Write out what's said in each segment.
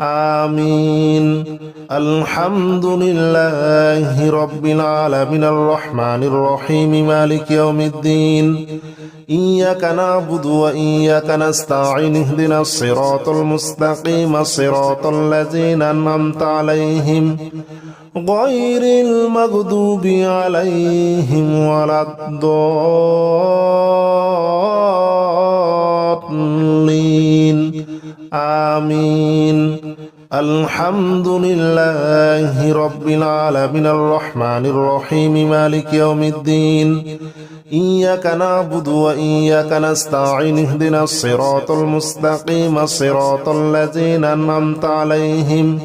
آمين الحمد لله رب العالمين الرحمن الرحيم مالك يوم الدين إياك نعبد وإياك نستعين اهدنا الصراط المستقيم صراط الذين أنعمت عليهم غير المغضوب عليهم ولا الضالين آمين الحمد لله رب العالمين الرحمن الرحيم مالك يوم الدين إياك نعبد وإياك نستعين اهدنا الصراط المستقيم صراط الذين أنعمت عليهم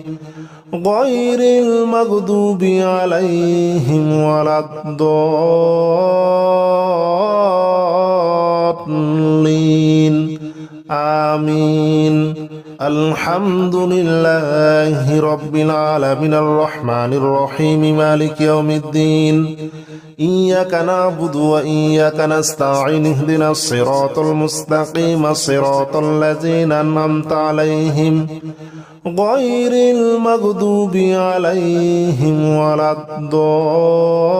غير المغضوب عليهم ولا الضالين آمين الحمد لله رب العالمين الرحمن الرحيم مالك يوم الدين إياك نعبد وإياك نستعين اهدنا الصراط المستقيم صراط الذين أنعمت عليهم غير المغضوب عليهم ولا الضالين